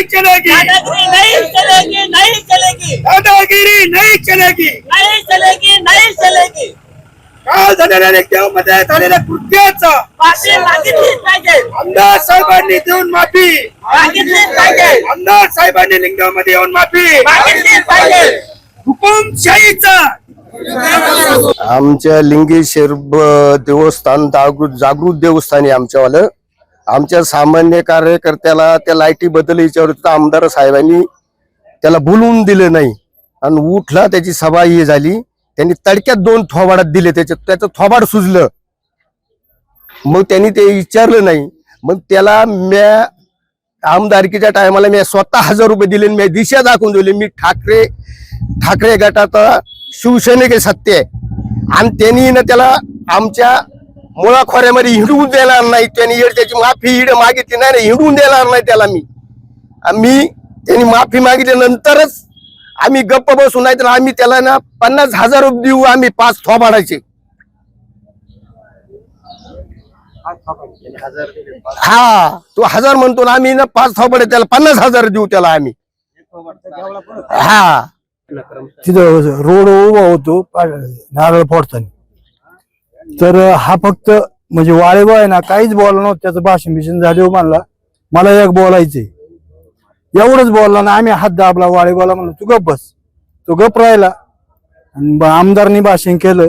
नहीं चलेगी। दादागिरी नहीं चलेगी नहीं चलेगी। दादागिरी नहीं चलेगी। नहीं चलेगी नहीं चलेगी। काल झालेल्या लिंगामध्ये झालेल्या कृत्याचा माफी मागितलीच पाहिजे। आमदार साहेबांनी देऊन माफी। मागितलीच पाहिजे। आमदार साहेबांनी लिंगामध्ये येऊन माफी। मागितलीच पाहिजे। हुकुमशाहीचा आमच्या लिंगेश्वर देवस्थान जागृत जागृत देवस्थान आहे आमच्यावालं. आमच्या सामान्य कार्यकर्त्याला त्या लाईटी बदल विचारत होतं. आमदार साहेबांनी त्याला बोलवून दिलं नाही. आणि उठला त्याची सभा ही झाली. त्यांनी तडक्यात दोन थोबाडात दिले त्याच्यात त्याचं थोबाड सुजलं. मग त्यांनी ते विचारलं नाही. मग त्याला म्या आमदारकीच्या टायमाला मी स्वतः हजार रुपये दिले आणि मी दिशा दाखवून दिली. मी ठाकरे ठाकरे गटाचा शिवसैनिक सत्य आहे. आणि त्यांनी ना त्याला आमच्या मुळाखोऱ्यामध्ये हिंडवून देणार नाही. त्यांनी येड त्याची माफी हिड मागितली नाही ना हिंडवून देणार नाही त्याला मी. आम्ही त्यांनी माफी मागितल्यानंतरच आम्ही गप्प बसू नाही तर आम्ही त्याला ना पन्नास हजार रुपये देऊ आम्ही पाच थोबाडाचे हा तो हजार म्हणतो ना आम्ही ना पाच थोबाडे त्याला पन्नास हजार देऊ त्याला आम्ही. हा. तिथं रोड उभा होतो नारळ फोडताना. तर हा फक्त म्हणजे वाळेबा आहे ना काहीच बोलला नव्हतं त्याचं भाषण बिषण झाले हो म्हणला. मला एक बोलायचे एवढंच बोलला ना आम्ही हात दाबला वाळेबाला म्हणलं तू गप बस. तो गप राहिला. आणि आमदारनी भाषण केलं.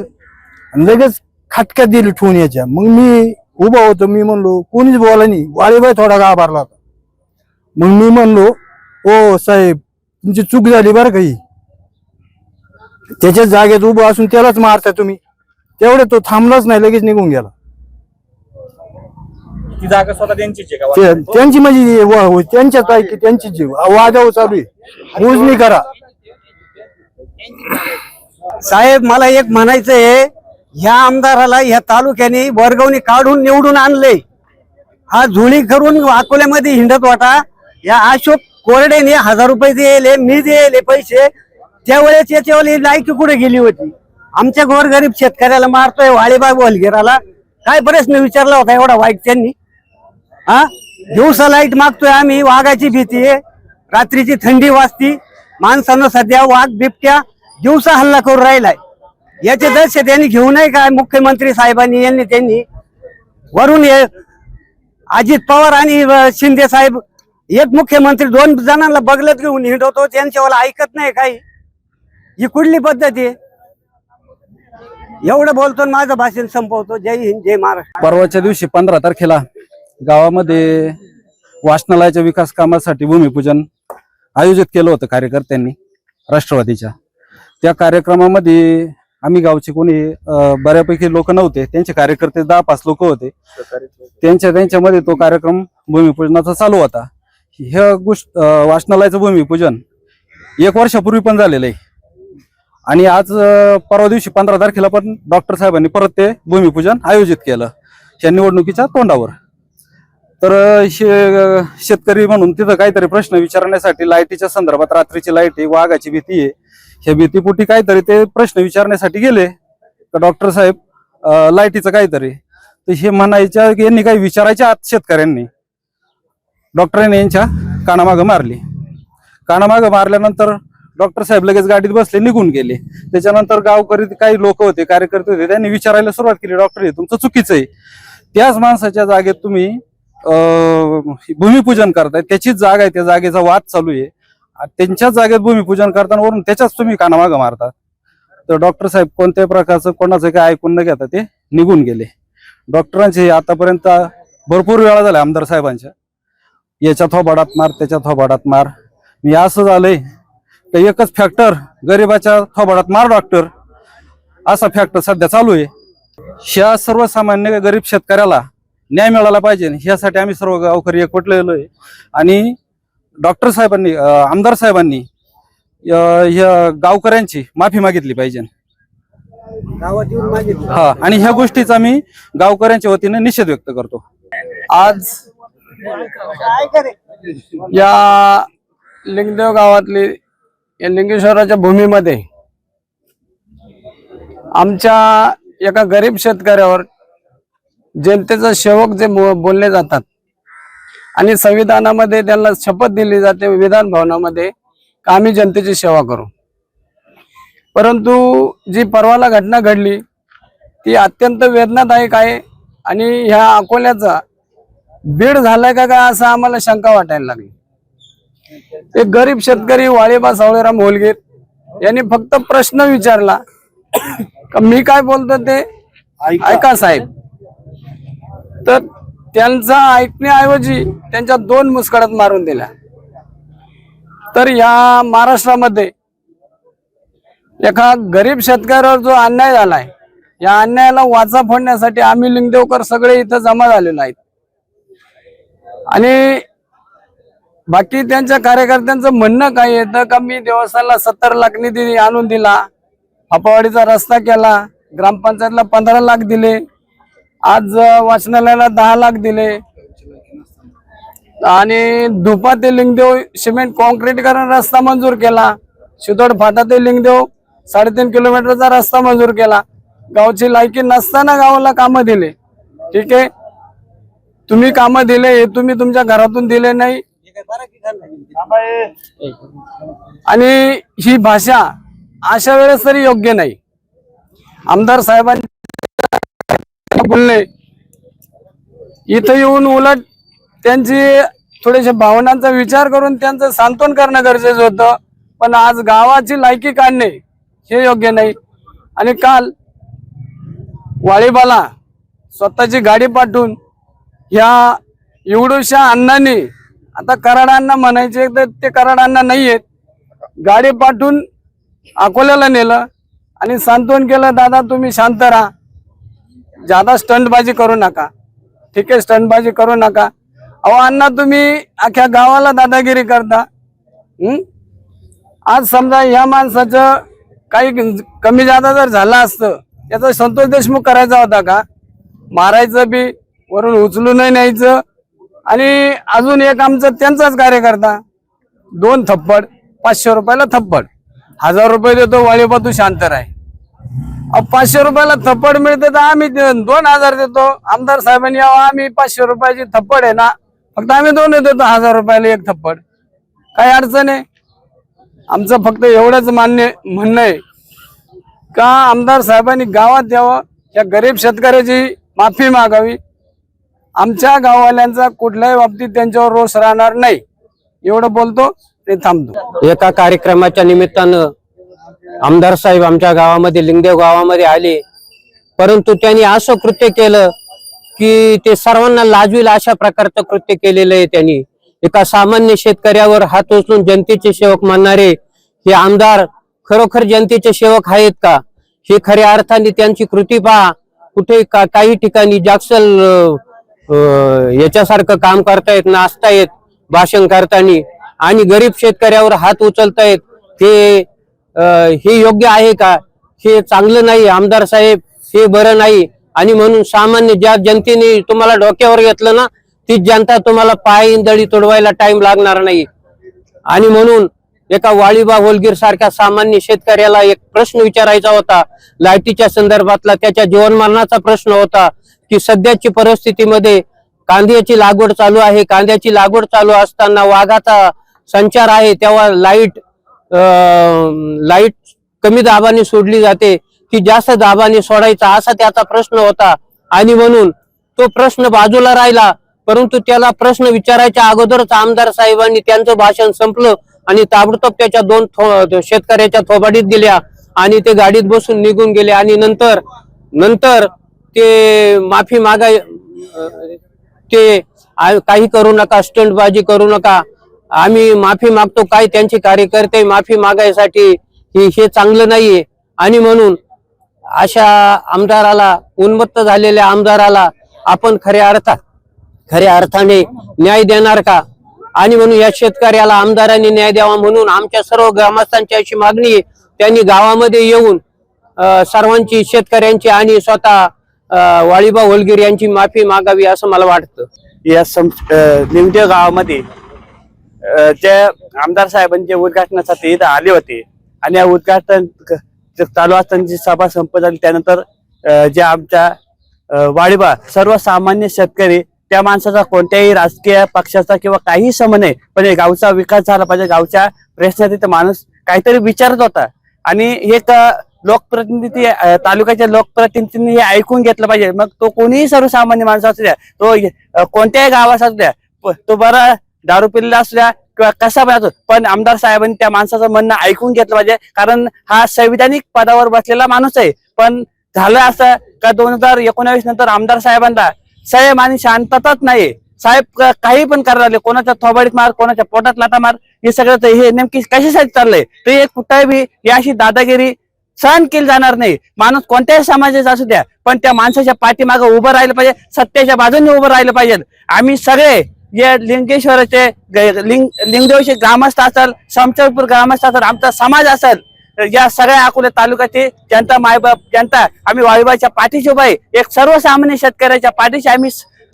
आणि लगेच खटक्यात दिली ठेवून याच्या. मग मी उभा होतो मी म्हणलो कोणीच बोला नाही. वाळेबाई थोडा गाभारला होता. मग मी म्हणलो ओ साहेब तुमची चूक झाली बरं काही त्याच्या जागेत उभं असून त्यालाच मारता तुम्ही. तेवढे तो थांबलाच नाही लगेच निघून गेला. ती जागा स्वतः त्यांचीच आहे का? ते- त्यांची म्हणजे व- व- त्यांच्याच आहे की त्यांची जीव वादाव चालू आहे. मोजणी करा. साहेब मला एक म्हणायचंय ह्या आमदाराला ह्या तालुक्याने वर्गवणी काढून निवडून आणले हा झुळी करून अकोल्यामध्ये हिंडत वाटा. या अशोक कोरडेने हजार रुपये दिले मी दिले पैसे. त्यावेळेस याच्यावाली लायकी कुठे गेली होती? आमच्या गोरगरीब शेतकऱ्याला मारतोय वाळीबाग वलगेराला. काय प्रश्न विचारला होता एवढा वाईट त्यांनी? हा? दिवसा लाइट मागतोय आम्ही वाघाची भीती आहे. रात्रीची थंडी वाजती माणसानं सध्या वाघ बिबट्या दिवसा हल्ला करून राहिलाय. याचे दर्शक यांनी घेऊ नये काय मुख्यमंत्री साहेबांनी यांनी त्यांनी. वरून हे अजित पवार आणि शिंदे साहेब एक मुख्यमंत्री दोन जणांना बगलत घेऊन हिंडवतो त्यांच्यावर ऐकत नाही काही. ही कुठली पद्धत आहे? एवढं बोलतो आणि माझं भाषण संपवतो. जय हिंद जय महाराष्ट्र. परवाच्या दिवशी पंधरा तारखेला गावामध्ये वाचनालयाच्या विकास कामासाठी भूमिपूजन आयोजित केलं होतं कार्यकर्त्यांनी राष्ट्रवादीच्या. त्या कार्यक्रमामध्ये आम्ही गावचे कोणी बऱ्यापैकी लोक नव्हते. त्यांचे कार्यकर्ते दहा पाच लोक होते. त्यांच्या त्यांच्यामध्ये तो कार्यक्रम भूमिपूजनाचा चालू होता. ह्या गोष्ट वाचनालयाचं भूमिपूजन एक वर्षापूर्वी पण झालेलं आहे. आणि आज परवा दिवशी पंधरा तारखेला पण डॉक्टर साहेबांनी परत ते भूमिपूजन आयोजित केलं या निवडणुकीच्या तोंडावर. तर शे- शेतकरी म्हणून तिथं काहीतरी प्रश्न विचारण्यासाठी लाईटीच्या संदर्भात रात्रीची लाइट आहे वाघाची भीती आहे. ह्या भीतीपोटी काहीतरी ते प्रश्न विचारण्यासाठी गेले का डॉक्टर साहेब लाईटीचं काहीतरी. तर हे म्हणायच्या यांनी काही विचारायच्या आत शेतकऱ्यांनी. डॉक्टरांनी यांच्या कानामागं मारली. कानामागं मारल्यानंतर डॉक्टर साहेब लगेच गाडीत बसले निघून गेले. त्याच्यानंतर गावकरी काही लोक होते कार्यकर्ते होते त्यांनी विचारायला सुरुवात केली डॉक्टर हे तुमचं चुकीचं आहे. त्याच माणसाच्या जागेत तुम्ही भूमिपूजन करताय त्याचीच जागा आहे त्या जागेचा वाद चालू आहे. त्यांच्याच जागेत भूमिपूजन करताना वरून त्याच्याच तुम्ही कानामागं मारता तर डॉक्टर साहेब कोणत्याही प्रकारचं कोणाचं काय ऐकून न घेता ते निघून गेले. डॉक्टरांचे आतापर्यंत भरपूर वेळा झाल्या आमदार साहेबांच्या. याच्या थोबाडात मार त्याच्या थोबाडात मार. मी असं झालंय तर एकच फॅक्टर गरिबाच्या थोबाडात मार डॉक्टर असा फॅक्टर सध्या चालू आहे. ह्या सर्वसामान्य गरीब शेतकऱ्याला न्याय मिळाला पाहिजे. ह्यासाठी आम्ही सर्व गावकरी एकवटलेलो आहे. आणि डॉक्टर साहेबांनी आमदार साहेबांनी ह्या गावकऱ्यांची माफी मागितली पाहिजे. हा आणि ह्या गोष्टीचा मी गावकऱ्यांच्या वतीने निषेध व्यक्त करतो. आज या लिंगदेव गावातली या लिंगेश्वराच्या भूमीमध्ये आमच्या एका गरीब शेतकऱ्यावर जनतेचा सेवक जे बो- बोलले जातात आणि संविधानामध्ये त्यांना शपथ दिली जाते विधान भवनामध्ये का आम्ही जनतेची सेवा करू? परंतु जी परवाला घटना घडली ती अत्यंत वेदनादायक आहे आणि ह्या अकोल्याचा बीड झालाय का काय असं आम्हाला शंका वाटायला लागली. एक गरीब शेतकरी वाळीबा सावळेराम होलगीर यांनी फक्त प्रश्न विचारला. का मी काय बोलतो ते? ऐका. साहेब. तर त्यांचा ऐकण्याऐवजी त्यांच्या दोन मुस्कडत मारून दिल्या. तर या महाराष्ट्रामध्ये एका गरीब शेतकऱ्यावर जो अन्याय झालाय या अन्यायाला वाचा फोडण्यासाठी आम्ही लिंगदेवकर सगळे इथं जमा झालेलो आहेत. आणि बाकी त्यांच्या कार्यकर्त्यांचं म्हणणं काय येतं का मी देवस्थानला सत्तर लाख निधी आणून दिला फापावाडीचा रस्ता केला ग्रामपंचायतला पंधरा लाख दिले आज वाचनालयाला दहा लाख दिले. आणि धुपा ते लिंगदेव सिमेंट कॉन्क्रीटकरण रस्ता मंजूर केला. शितोड फाटा ते लिंगदेव साडेतीन किलोमीटरचा रस्ता मंजूर केला. गावची लायकी नसताना गावाला कामं दिले. ठीक आहे? तुम्ही कामं दिले हे तुम्ही तुमच्या घरातून दिले नाही. आणि ही भाषा अशा वेळेस तरी योग्य नाही. आमदार साहेबांनी बोलले इथं येऊन उलट त्यांची थोडेसे भावनांचा विचार करून त्यांचं सांत्वन करणं गरजेचं होतं पण आज गावाची लायकी काढणे हे योग्य नाही. आणि काल वाळीबाला स्वतःची गाडी पाठवून ह्या एवढूशा अण्णांनी आता कराड अण्णा म्हणायचे तर ते कराड नाही आहेत. गाडी पाठवून अकोल्याला नेलं आणि सांत्वन केलं दादा तुम्ही शांत राहा. जादा स्टंटबाजी करू नका. ठीक आहे स्टंटबाजी करू नका. अहो अण्णा तुम्ही अख्ख्या गावाला दादागिरी करता. आज समजा ह्या माणसाचं काही कमी जादा जर झालं असतं त्याचा संतोष देशमुख करायचा होता का? मारायचं बी वरून उचलूनही न्यायचं. आणि अजून एक आमचं त्यांचाच कार्यकर्ता दोन थप्पड पाचशे रुपयाला थप्पड. हजार रुपये देतो वाळीबा तू शांत राह पाचशे रुपयाला थप्पड मिळते तर आम्ही दोन हजार देतो. आमदार साहेबांनी यावं आम्ही पाचशे रुपयाची थप्पड आहे ना फक्त आम्ही दोन देतो हजार रुपयाला एक थप्पड. काही अडचण आहे? आमचं फक्त एवढंच मान्य म्हणणं आहे का आमदार साहेबांनी गावात यावं या गरीब शेतकऱ्याची माफी मागावी आमच्या गाववाल्यांचा कुठल्याही बाबतीत त्यांच्यावर रोष राहणार नाही. एवढं बोलतो ते थांबतो. एका कार्यक्रमाच्या निमित्तानं आमदार साहेब आमच्या गावामध्ये लिंगदेव गावामध्ये आले. परंतु त्यांनी असं कृत्य केलं की ते सर्वांना लाजवील अशा प्रकारचं कृत्य केलेलं आहे त्यांनी. एका सामान्य शेतकऱ्यावर हात उचलून जनतेचे सेवक मानणारे हे आमदार खरोखर जनतेचे सेवक आहेत का? हे खऱ्या अर्थाने त्यांची कृती पहा. कुठे का काही ठिकाणी जागसल याच्यासारखं काम करतायत नाचतायत भाषण करताना आणि गरीब शेतकऱ्यावर हात उचलतायत हे हे योग्य आहे का? हे चांगलं नाही आमदार साहेब हे बरं नाही. आणि म्हणून सामान्य ज्या जनतेने तुम्हाला डोक्यावर घेतलं ना ती जनता तुम्हाला पाय दळी तोडवायला टाइम लागणार नाही. आणि म्हणून एका वाळीबा होलगीर सारख्या सामान्य शेतकऱ्याला एक प्रश्न विचारायचा होता. लाईटीच्या संदर्भातला त्याच्या जीवनमरणाचा प्रश्न होता. की सध्याची परिस्थितीमध्ये कांद्याची लागवड चालू आहे. कांद्याची लागवड चालू असताना वाघाचा संचार आहे. तेव्हा लाइट लाइट कमी दाबाने सोडली जाते की जास्त दाबाने सोडायचा असा त्याचा प्रश्न होता. आणि म्हणून तो प्रश्न बाजूला राहिला. परंतु त्याला प्रश्न विचारायच्या अगोदरच आमदार साहेबांनी त्यांचं भाषण संपलं आणि ताबडतोब त्याच्या दोन थो- शेतकऱ्याच्या थोबाडीत दिल्या आणि ते गाडीत बसून निघून गेले. आणि नंतर नंतर ते माफी मागाय ते काही करू नका स्टंटबाजी करू नका. आम्ही माफी मागतो काय त्यांचे कार्यकर्ते माफी मागायसाठी हे चांगलं नाहीये. आणि म्हणून अशा आमदाराला उन्मत्त झालेल्या आमदाराला आपण खऱ्या अर्थात खऱ्या अर्थाने न्याय देणार का? आणि म्हणून या शेतकऱ्याला आमदारांनी न्याय द्यावा म्हणून आमच्या सर्व ग्रामस्थांची अशी मागणी त्यांनी गावामध्ये येऊन सर्वांची शेतकऱ्यांची आणि स्वतः वाळीबा होलगिर यांची माफी मागावी असं मला वाटतं. या सं निमदेव गावामध्ये अ, आमदार साहेबांच्या उद्घाटनासाठी इथं आले होते आणि या उद्घाटन चालू असताना जी सभा संपत झाली त्यानंतर जे आमच्या वाळीबा सर्वसामान्य शेतकरी त्या माणसाचा कोणत्याही राजकीय पक्षाचा किंवा काही सम नाही पण हे गावचा विकास झाला पाहिजे गावच्या प्रश्नात माणूस काहीतरी विचारत होता. आणि हे एक लोकप्रतिनिधी तालुक्याच्या लोकप्रतिनिधींनी हे ऐकून घेतलं पाहिजे. मग तो कोणीही सर्वसामान्य माणूस असू द्या तो कोणत्याही गावात असू द्या तो बरा दारू पिल्ला असू द्या किंवा कसा पण असो पण आमदार साहेबांनी त्या माणसाचं म्हणणं ऐकून घेतलं पाहिजे. कारण हा संविधानिक पदावर बसलेला माणूस आहे. पण झालं असं का दोन हजार एकोणावीस नंतर आमदार साहेबांना संयम आणि शांतताच नाही साहेब काही पण करायला लागले कोणाच्या थोबाडीत मार कोणाच्या पोटात लाटा मार हे सगळं हे नेमकी कशासाठी चाललंय? ते एक कुठे बी ही अशी दादागिरी सहन केली जाणार नाही. माणूस कोणत्याही समाजाचा असू द्या पण त्या माणसाच्या पाठीमागे उभं राहिलं पाहिजे सत्याच्या बाजूने उभं राहिलं पाहिजे. आम्ही सगळे जे लिंगेश्वराचे लिंग लिंगदेवचे ग्रामस्थ असेल समचरपूर ग्रामस्थ असेल आमचा समाज असेल या सगळ्या अकोले तालुक्याचे जनता मायबाप जनता आम्ही वाळीबाच्या पाठीशी उभा आहे. एक सर्वसामान्य शेतकऱ्याच्या पाठीशी आम्ही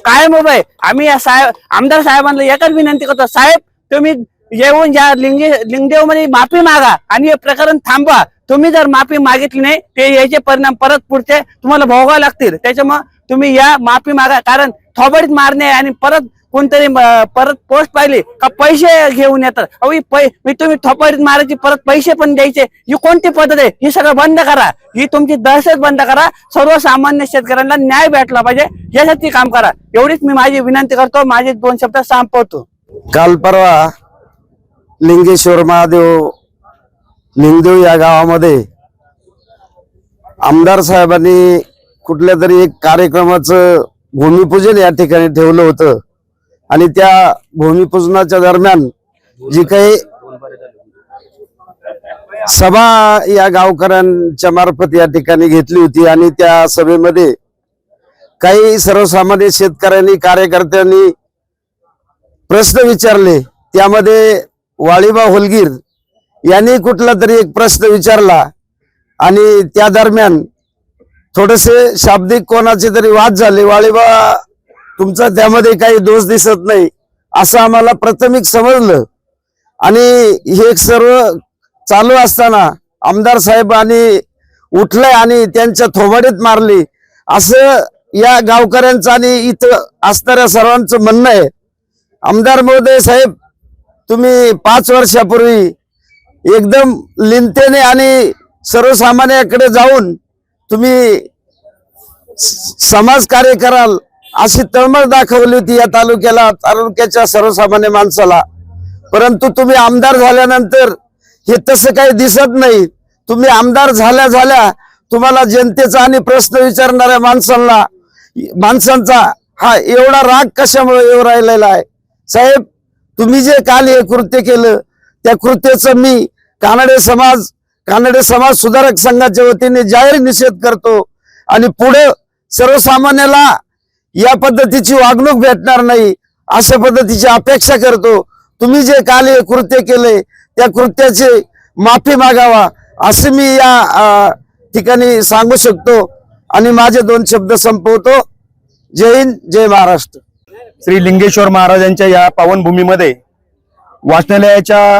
कायम उभा आहे. आम्ही या साहेब आमदार साहेबांना एकच विनंती करतो साहेब तुम्ही येऊन या लिंगे लिंगदेवमध्ये माफी मागा आणि हे प्रकरण थांबवा. तुम्ही जर माफी मागितली नाही ते याचे परिणाम परत पुढचे तुम्हाला भोगावे लागतील. त्याच्यामुळे तुम्ही या माफी मागा. कारण थोबडीत मारणे आणि परत कोणतरी परत पोस्ट पाहिली का पैसे घेऊन येतात. अहो पै मी तुम्ही थोपडीत मारायची परत पैसे पण द्यायचे. ही कोणती पद्धत आहे? ही सगळं बंद करा. ही तुमची दहशत बंद करा. सर्वसामान्य शेतकऱ्यांना न्याय भेटला पाहिजे. यासाठी काम करा. एवढीच मी माझी विनंती करतो. माझे दोन शब्द संपवतो. काल परवा लिंगेश्वर महादेव लिंगदेव या गावामध्ये आमदार साहेबांनी कुठल्या तरी एक कार्यक्रमाचं भूमिपूजन या ठिकाणी ठेवलं होतं. आणि त्या भूमिपूजनाच्या दरम्यान जी काही सभा या गावकऱ्यांच्या मार्फत या ठिकाणी घेतली होती आणि त्या सभेमध्ये काही सर्वसामान्य शेतकऱ्यांनी कार्यकर्त्यांनी प्रश्न विचारले. त्यामध्ये वाळीबा होलगीर यांनी कुठला तरी एक प्रश्न विचारला आणि त्या दरम्यान थोडेसे शाब्दिक कोणाचे तरी वाद झाले. वाळीबा तुमचा त्यामध्ये काही दोष दिसत नाही. असं आम्हाला प्राथमिक समजलं. आणि हे सर्व चालू असताना आमदार साहेब आणि उठले आणि त्यांच्या थोबाडीत मारली. असं या गावकऱ्यांचं आणि इथं असणाऱ्या सर्वांचं म्हणणं आहे. आमदार महोदय साहेब तुम्ही पाच वर्षापूर्वी एकदम लिंतेने आणि सर्वसामान्याकडे जाऊन तुम्ही स- समाज कार्य कराल अशी तळमळ दाखवली होती या तालुक्याला तालुक्याच्या सर्वसामान्य माणसाला. परंतु तुम्ही आमदार झाल्यानंतर हे तसं काही दिसत नाही. तुम्ही आमदार झाल्या झाल्या तुम्हाला जनतेचा आणि प्रश्न विचारणाऱ्या माणसांना माणसांचा हा एवढा राग कशामुळे येऊ राहिलेला आहे? साहेब तुम्ही जे काल हे कृत्य केलं त्या कृत्याचं मी कानडे समाज कानडे समाज सुधारक संघाच्या वतीने जाहीर निषेध करतो आणि पुढे सर्वसामान्याला या पद्धतीची वागणूक भेटणार नाही अशा पद्धतीची अपेक्षा करतो. तुम्ही जे काल हे कृत्य केले त्या कृत्याची माफी मागावा असे मी या ठिकाणी सांगू शकतो आणि माझे दोन शब्द संपवतो. जय हिंद जय महाराष्ट्र. श्री लिंगेश्वर महाराजांच्या या पावनभूमीमध्ये वाचनालयाच्या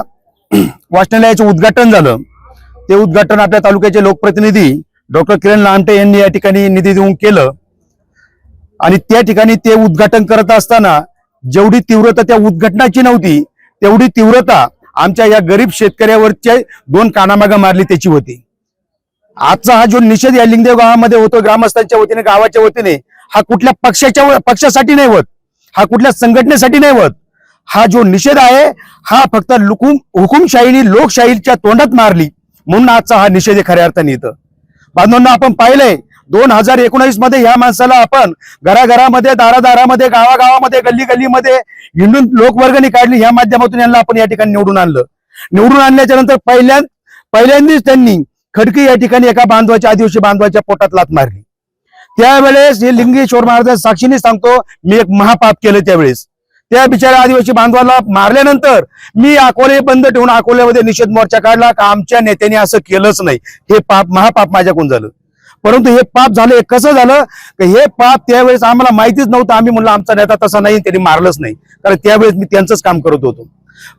वाचनालयाचं उद्घाटन झालं. ते उद्घाटन आपल्या तालुक्याचे लोकप्रतिनिधी डॉक्टर किरण लामटे यांनी या ठिकाणी निधी देऊन केलं. आणि त्या ठिकाणी ते उद्घाटन करत असताना जेवढी तीव्रता त्या उद्घाटनाची नव्हती तेवढी तीव्रता आमच्या या गरीब शेतकऱ्यावरच्या दोन कानामागा मारली त्याची होती. आजचा हा जो निषेध या लिंगदेव गावामध्ये होतो ग्रामस्थांच्या वतीने गावाच्या वतीने हा कुठल्या पक्षाच्या पक्षासाठी नाही होत. हा कुठल्या संघटनेसाठी नाही होत. हा जो निषेध आहे हा फक्त लुकुम हुकुमशाहीने लोकशाहीच्या तोंडात मारली. म्हणून आजचा हा निषेध आहे खऱ्या अर्थाने येतं. बांधवांना आपण पाहिलंय दोन हजार एकोणावीसमध्ये ह्या माणसाला आपण घराघरामध्ये दारादारामध्ये गावागावामध्ये गल्ली गल्लीमध्ये हिंडून लोकवर्गणी काढली ह्या माध्यमातून यांना आपण या ठिकाणी निवडून आणलं. निवडून आणल्याच्या नंतर पहिल्या पहिल्यांदाच त्यांनी खडकी या ठिकाणी एका बांधवाच्या आदिवासी बांधवाच्या पोटात लात मारली. त्यावेळेस हे लिंगेश्वर महाराज साक्षीने सांगतो मी एक महापाप केलं त्यावेळेस. त्या बिचाऱ्या आदिवासी बांधवाला मारल्यानंतर मी अकोले बंद ठेवून अकोल्यामध्ये निषेध मोर्चा काढला का आमच्या नेत्याने असं केलंच नाही. हे पाप महापाप माझ्याकडून झालं. परंतु हे पाप झालं हे कसं झालं? की हे पाप त्यावेळेस आम्हाला माहितीच नव्हतं. आम्ही म्हणलं आमचा नेता तसा नाही त्यांनी मारलंच नाही. कारण त्यावेळेस मी त्यांचंच काम करत होतो.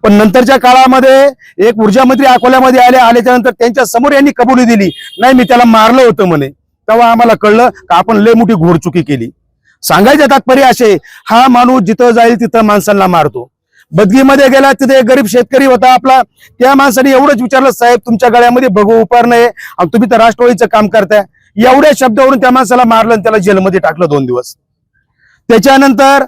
पण नंतरच्या काळामध्ये एक ऊर्जा मंत्री अकोल्यामध्ये आले आल्याच्यानंतर त्यांच्यासमोर यांनी कबुली दिली. नाही मी त्याला मारलं होतं म्हणे. तेव्हा आम्हाला कळलं का आपण लय मोठी घोडचुकी केली. सांगायचं तात्पर्य असे हा माणूस जिथं जाईल तिथं माणसांना मारतो. बदगीमध्ये गेला तिथे एक गरीब शेतकरी होता आपला. त्या माणसाने एवढंच विचारलं साहेब तुमच्या गळ्यामध्ये बघू उपार नाही आणि तुम्ही तर राष्ट्रवादीचं काम करताय. एवढ्या शब्दावरून त्या माणसाला मारलं आणि त्याला जेलमध्ये टाकलं दोन दिवस. त्याच्यानंतर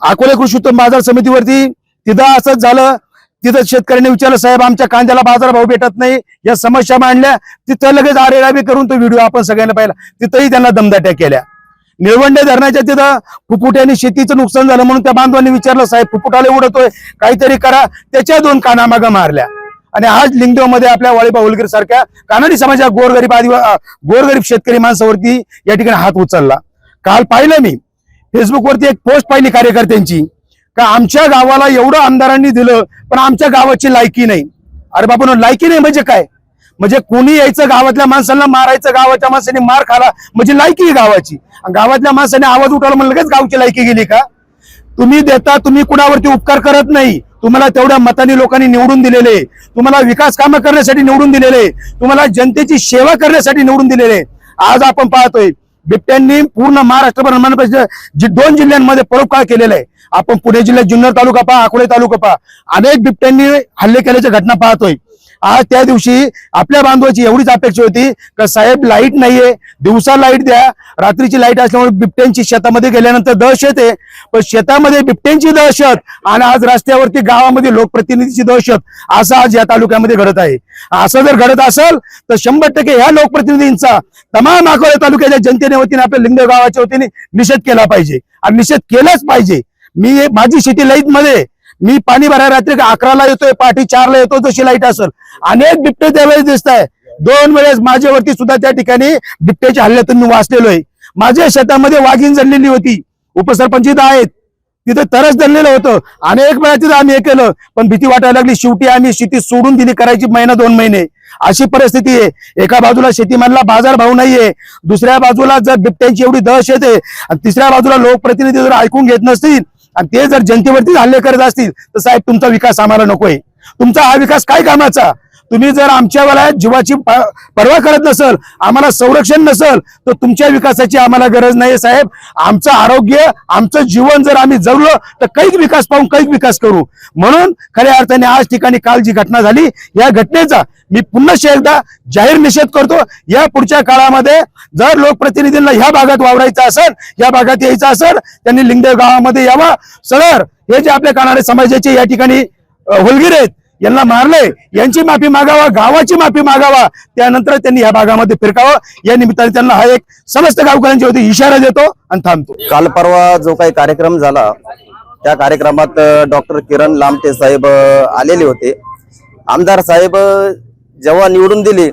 अकोले कृषी उत्पन्न बाजार समितीवरती तिथं असंच झालं. तिथं शेतकऱ्यांनी विचारलं साहेब आमच्या कांद्याला बाजारभाव भेटत नाही. या समस्या मांडल्या. तिथं लगेच आरेरावी करून तो व्हिडिओ आपण सगळ्यांना पाहिला. तिथंही त्यांना दमदाट्या केल्या. निळवंडे धरणाच्या तिथं फुफुट्याने शेतीचं नुकसान झालं म्हणून त्या बांधवांनी विचारलं साहेब फुफुटाला उडतोय काहीतरी करा. त्याच्या दोन कानामागं मारल्या. आणि आज लिंगदेवमध्ये आपल्या वाळीबा उलगीर सारख्या कानाडी समाजा गोरगरीब आदिवा गोरगरीब शेतकरी माणसावरती या ठिकाणी हात उचलला. काल पाहिलं मी फेसबुकवरती एक पोस्ट पाहिली कार्यकर्त्यांची का आमच्या गावाला एवढं आमदारांनी दिलं पण आमच्या गावाची लायकी नाही. अरे बाबा लायकी नाही म्हणजे काय? म्हणजे कोणी यायचं गावातल्या माणसांना मारायचं गावाच्या माणसाने मार खाला म्हणजे लायकी आहे गावाची. गावातल्या माणसाने आवाज उठवला म्हणजे लगेच गावची लायकी गेली का? तुम्ही देता तुम्ही कुणावरती उपकार करत नाही. तुम्हाला तेवढ्या मताने लोकांनी निवडून दिलेले. तुम्हाला विकास कामं करण्यासाठी निवडून दिलेले. तुम्हाला जनतेची सेवा करण्यासाठी निवडून दिलेले. आज आपण पाहतोय बिबट्यांनी पूर्ण महाराष्ट्रभर जी दोन जिल्ह्यांमध्ये परोपकार केलेला आहे. आपण पुणे जिल्ह्यात जुन्नर तालुका पहा अकोले तालुका पहा. अनेक बिबट्यांनी हल्ले केल्याच्या घटना पाहतोय. आज त्या दिवशी आपल्या बांधवाची एवढीच अपेक्षा होती का साहेब लाइट नाहीये. दिवसा लाइट द्या. रात्रीची लाइट असल्यामुळे बिबट्यांची शेतामध्ये गेल्यानंतर दहशत आहे पण शेतामध्ये बिबट्यांची दहशत आणि आज रस्त्यावरती गावामध्ये लोकप्रतिनिधीची दहशत असं आज या तालुक्यामध्ये घडत आहे. असं जर घडत असेल तर शंभर टक्के ह्या लोकप्रतिनिधींचा तमाम अकोला तालुक्याच्या जनतेने वतीने आपल्या लिंग गावाच्या वतीने निषेध केला पाहिजे. आणि निषेध केलाच पाहिजे. मी माझी शेती लाइटमध्ये मी पाणी भरायला रात्री अकराला येतोय पाठी चारला येतो जशी लाइट असेल. अनेक बिबटे त्यावेळेस दिसत आहे दोन वेळेस माझ्यावरती सुद्धा त्या ठिकाणी बिबट्याच्या हल्ल्यातून मी वाचलेलो आहे. माझ्या शेतामध्ये वाघीण जडलेली होती. उपसरपंच इथं आहेत. तिथं तरच धरलेलं होतं. अनेक वेळा तिथं आम्ही हे केलं. पण भीती वाटायला लागली शेवटी आम्ही शेती सोडून दिली करायची महिना दोन महिने. अशी परिस्थिती आहे. एका बाजूला शेतीमालला बाजार भाव नाहीये. दुसऱ्या बाजूला जर बिबट्यांची एवढी दहशत आहे आणि तिसऱ्या बाजूला लोकप्रतिनिधी जर ऐकून घेत नसतील आणि ते जर जनतेवरतीच हल्ले करत असतील तर साहेब तुमचा विकास आम्हाला नकोय. तुमचा हा विकास काय कामाचा? तुम्ही जर आमच्या वयात जीवाची प- पर्वा करत नसल आम्हाला संरक्षण नसल तर तुमच्या विकासाची आम्हाला गरज नाही साहेब. आमचं आरोग्य आमचं जीवन जर आम्ही जगलो तर कैक विकास पाहून कैक विकास करू. म्हणून खऱ्या अर्थाने आज ठिकाणी काल जी घटना झाली या घटनेचा मी पुन्हा एकदा जाहीर निषेध करतो. या पुढच्या काळामध्ये जर लोकप्रतिनिधींना ह्या भागात वावरायचं असेल या भागात यायचं असेल त्यांनी लिंगदेव गावामध्ये यावा. सर हे जे आपल्या कानाडे समाजाचे या ठिकाणी अ, होलगिरे आहेत यांना मारले यांची माफी मागावा गावाची माफी मागावा. त्यानंतर त्यांनी या भागामध्ये फिरकावं. या निमित्ताने त्यांना हा एक समस्त गावकऱ्यांच्या होती इशारा देतो आणि थांबतो. काल परवा जो काही कार्यक्रम झाला त्या कार्यक्रमात डॉक्टर किरण लामटे साहेब आलेले होते. आमदार साहेब जेव्हा निवडून दिले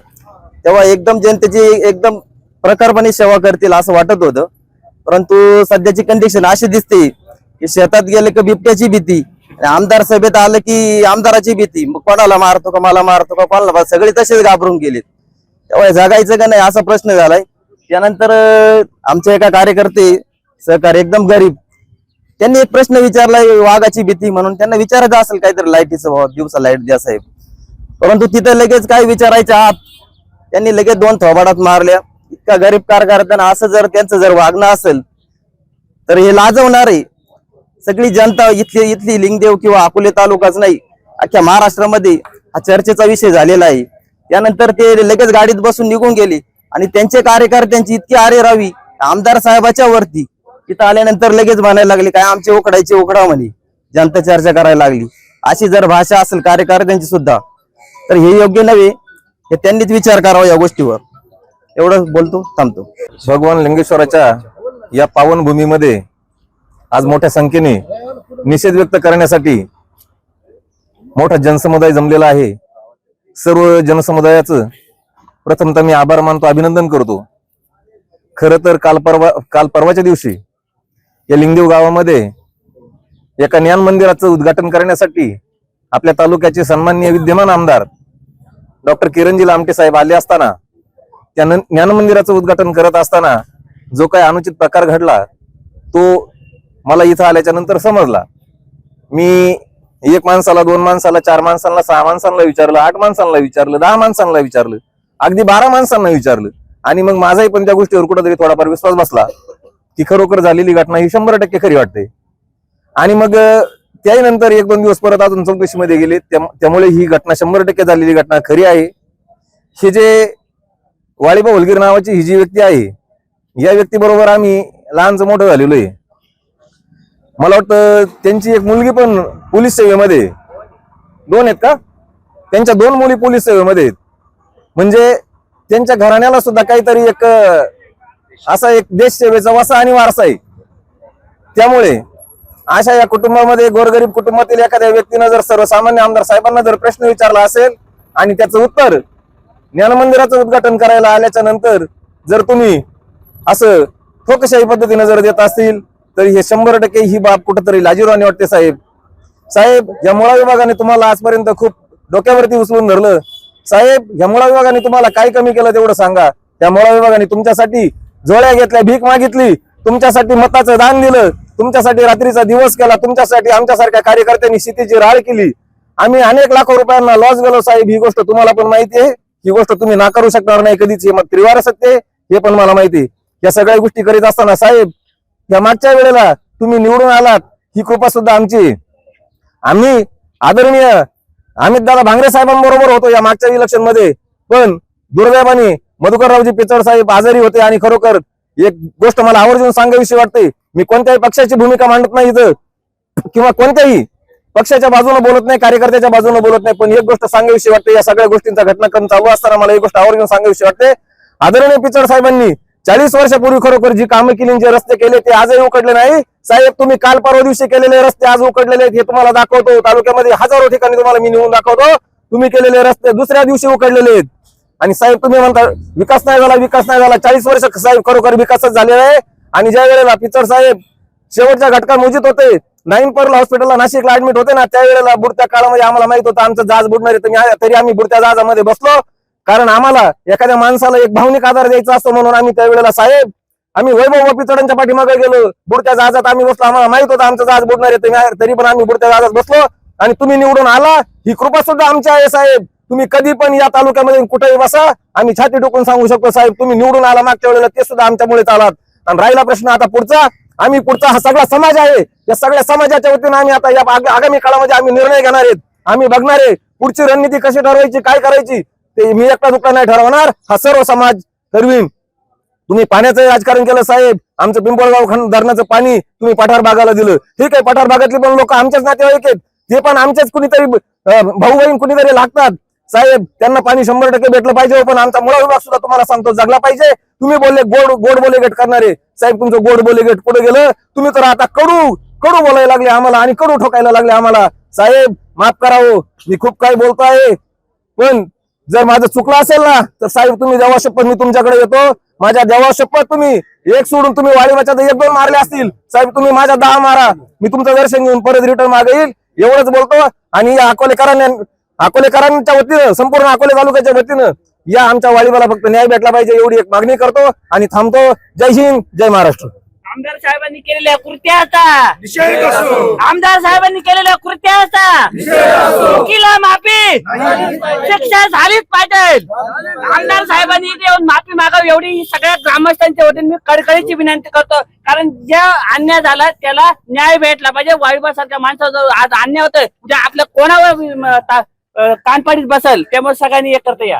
तेव्हा एकदम जनतेची एकदम प्रकारपणे सेवा करतील असं वाटत होतं. परंतु सध्याची कंडिशन अशी दिसते की शेतात गेले की बिबट्याची भीती. आमदार सभेत आलं की आमदाराची भीती. मग कोणाला मारतो का मला मारतो का कोणाला सगळे तसेच घाबरून गेलेत. तेव्हा जगायचं का नाही असा प्रश्न झालाय. त्यानंतर आमचे एका कार्यकर्ते सहकारी एकदम गरीब त्यांनी एक प्रश्न विचारलाय वाघाची भीती म्हणून. त्यांना विचारायचं असेल काहीतरी लाईटीचं भाव दिवसा लाइट द्या साहेब. परंतु तिथं लगेच काय विचारायच्या आत त्यांनी लगेच दोन थोबाडात मारल्या. इतका गरीब कारखाना असं जर त्यांचं जर वागणं असेल तर हे लाजवणार आहे सगळी जनता इथली इथली लिंगदेव किंवा अकोले तालुकाच नाही. अख्ख्या महाराष्ट्रामध्ये हा चर्चेचा विषय झालेला आहे. त्यानंतर ते लगेच गाडीत बसून निघून गेले आणि त्यांचे कार्यकर्त्यांची इतकी आरे रावी आमदार साहेबाच्या वरती. तिथं आल्यानंतर लगेच म्हणायला लागले काय आमचे उकडायचे उकडा म्हणे. जनता चर्चा करायला लागली. अशी जर भाषा असेल कार्यकर्त्यांची सुद्धा तर हे योग्य नव्हे. हे त्यांनीच विचार करावा या गोष्टीवर. एवढं बोलतो थांबतो. भगवान लिंगेश्वराच्या या पावनभूमीमध्ये आज मोठ्या संख्येने निषेध व्यक्त करण्यासाठी मोठा जनसमुदाय जमलेला आहे. सर्व जनसमुदायाचं प्रथमतः मी आभार मानतो अभिनंदन करतो. खर तर काल परवा काल परवाच्या दिवशी या लिंगदेव गावामध्ये एका ज्ञान मंदिराचं उद्घाटन करण्यासाठी आपल्या तालुक्याचे सन्माननीय विद्यमान आमदार डॉक्टर किरणजी लामटे साहेब आले असताना त्या ज्ञान मंदिराचं उद्घाटन करत असताना जो काही अनुचित प्रकार घडला तो मला इथं आल्याच्यानंतर समजला. मी एक माणसाला दोन माणसाला चार माणसांना सहा माणसांना विचारलं आठ माणसांना विचारलं दहा माणसांना विचारलं अगदी बारा माणसांना विचारलं. आणि मग माझाही पण त्या गोष्टीवर कुठेतरी थोडाफार विश्वास बसला की खरोखर झालेली घटना ही शंभर टक्के खरी वाटते. आणि मग त्याही नंतर एक दोन दिवस परत अजून चौकशीमध्ये गेले. त्यामुळे ही घटना शंभर टक्के झालेली घटना खरी आहे. हे जे वाळीबा होलगीर नावाची ही जी व्यक्ती आहे या व्यक्तीबरोबर आम्ही लहानचं मोठं झालेलो आहे. मला वाटतं त्यांची एक मुलगी पण पोलीस सेवेमध्ये दोन आहेत का? त्यांच्या दोन मुली पोलीस सेवेमध्ये आहेत. म्हणजे त्यांच्या घराण्याला सुद्धा काहीतरी एक असा एक देश सेवेचा वसा आणि वारसा आहे. त्यामुळे अशा या कुटुंबामध्ये गोरगरीब कुटुंबातील एखाद्या व्यक्तीनं जर सर्वसामान्य आमदार साहेबांना जर प्रश्न विचारला असेल आणि त्याचं उत्तर ज्ञानमंदिराचं उद्घाटन करायला आल्याच्यानंतर जर तुम्ही असं ठोकशाही पद्धतीनं जर देत असतील तर हे शंभर टक्के ही बाब कुठंतरी लाजीरवाणी वाटते साहेब. साहेब या मुळा विभागाने तुम्हाला आजपर्यंत खूप डोक्यावरती उचलून धरलं. साहेब या मुळा विभागाने तुम्हाला काय कमी केलं तेवढं सांगा. या मुळा विभागाने तुमच्यासाठी जोड्या घेतल्या भीक मागितली तुमच्यासाठी मताचं दान दिलं तुमच्यासाठी रात्रीचा दिवस केला तुमच्यासाठी आमच्यासारख्या कार्यकर्त्यांनी शेतीची राळ केली. आम्ही अनेक लाखो रुपयांना लॉस गेलो साहेब ही गोष्ट तुम्हाला पण माहिती आहे. ही गोष्ट तुम्ही नाकारू शकणार नाही कधीच हे मग त्रिवार सत्य हे पण मला माहिती या सगळ्या गोष्टी करीत असताना साहेब या मागच्या वेळेला तुम्ही निवडून आलात ही कृपा सुद्धा आमची. आम्ही आदरणीय अमित दादा भांगरे साहेबांबरोबर होतो या मागच्या इलेक्शनमध्ये पण दुर्दैवाने मधुकररावजी पिचड साहेब आजारी होते आणि खरोखर एक गोष्ट मला आवर्जून सांगावीशी वाटते मी कोणत्याही पक्षाची भूमिका मांडत नाही इथं किंवा कोणत्याही पक्षाच्या बाजूने बोलत नाही कार्यकर्त्याच्या बाजूने बोलत नाही पण एक गोष्ट सांगावीशी वाटते या सगळ्या गोष्टींचा घटनाक्रम चालू असताना मला एक गोष्ट आवर्जून सांगावीशी वाटते. आदरणीय पिचड साहेबांनी चाळीस वर्षापूर्वी खरोखर जी कामं केली जे रस्ते केले ते आजही उकडले नाही. साहेब तुम्ही काल परवा दिवशी केलेले रस्ते आज उकडलेले आहेत हे तुम्हाला दाखवतो. तालुक्यामध्ये हजारो ठिकाणी तुम्हाला मी नेऊन दाखवतो. तुम्ही केलेले रस्ते दुसऱ्या दिवशी उकडलेले आहेत. आणि साहेब तुम्ही म्हणता विकास नाही झाला विकास नाही झाला. चाळीस वर्ष साहेब खरोखर विकासच झालेला आहे. आणि ज्या वेळेला पिचड साहेब शेवटच्या घटका मोजित होते नाईन पर्ल हॉस्पिटलला नाशिकला ऍडमिट होते ना त्यावेळेला बुडत्या काळामध्ये आम्हाला माहीत होतं आमचं जहाज बुडणार आहे तरी आम्ही बुडत्या जहाजामध्ये बसलो. कारण आम्हाला एखाद्या माणसाला एक भावनिक आधार द्यायचा असतो म्हणून आम्ही त्यावेळेला साहेब आम्ही वैभव पितळांच्या पाठीमागे गेलो. बुडत्या जहाजात आम्ही बसलो. आम्हाला माहीत होतं आमचं जहाज बुडणार आहे. तरी- पण आम्ही बुडत्या जहाजात बसलो आणि तुम्ही निवडून आला. ही कृपा सुद्धा आमची आहे साहेब. तुम्ही कधी पण या तालुक्यामध्ये कुठेही बसा. आम्ही छाती टोकून सांगू शकतो साहेब तुम्ही निवडून आला मागच्या वेळेला ते सुद्धा आमच्यामुळे आलात. आणि राहिला प्रश्न आता पुढचा. आम्ही पुढचा हा सगळा समाज आहे. या सगळ्या समाजाच्या वतीनं आम्ही आता या आगामी काळामध्ये आम्ही निर्णय घेणार आहेत. आम्ही बघणार आहे पुढची रणनीती कशी ठरवायची काय करायची. ते मी एकटा दुकटा नाही ठरवणार हा सर्व समाज ठरवीन. तुम्ही पाण्याचं राजकारण केलं साहेब आमचं पिंपळगाव खंड धरणाचं पाणी तुम्ही पठार भागाला दिलं. ठीक आहे पठार भागातली पण लोक आमच्याच नातेवाईक आहेत. ते पण आमच्याच कुणीतरी भाऊ बहीण कुणीतरी लागतात. साहेब त्यांना पाणी शंभर टक्के भेटलं पाहिजे हो, पण आमचा मुळा विभाग सुद्धा तुम्हाला सांगतो जगला पाहिजे. तुम्ही बोलले गोड गोड बोले गेट करणारे. साहेब तुमचं गोड बोले गेट पुढे गेलं. तुम्ही तर आता कडू कडू बोलायला लागले आम्हाला आणि कडू ठोकायला लागले आम्हाला. साहेब माफ करावं हो, मी खूप काही बोलतो आहे पण जर माझं चुकलं असेल ना तर साहेब तुम्ही देवा शपथ मी तुमच्याकडे येतो माझ्या देवा शपथ तुम्ही एक सोडून तुम्ही वाळीवाच्या एक दोन मारले असतील. साहेब तुम्ही माझ्या दहा मारा. मी तुमचं दर्शन घेऊन परत रिटर्न मागे येईल. एवढंच बोलतो. आणि या अकोलेकरांनी अकोलेकरांच्या वतीनं संपूर्ण अकोले तालुक्याच्या वतीनं या आमच्या वाळीवाला फक्त न्याय भेटला पाहिजे एवढी एक मागणी करतो आणि थांबतो. जय हिंद जय महाराष्ट्र. आमदार साहेबांनी केलेल्या कृत्याचा आमदार साहेबांनी केलेल्या कृत्याचा चुकीला माफी. शिक्षा झालीच पाहिजे. आमदार साहेबांनी इथे येऊन माफी मागावी एवढी सगळ्या ग्रामस्थांच्या वतीने मी कडकडीची विनंती करतो. कारण ज्या अन्याय झाला त्याला न्याय भेटला पाहिजे. वायुबा सारख्या माणसाचं आज अन्याय होतोय. उद्या आपल्या कोणावर कानपाडीत बसल त्यामुळे सगळ्यांनी एक करता या.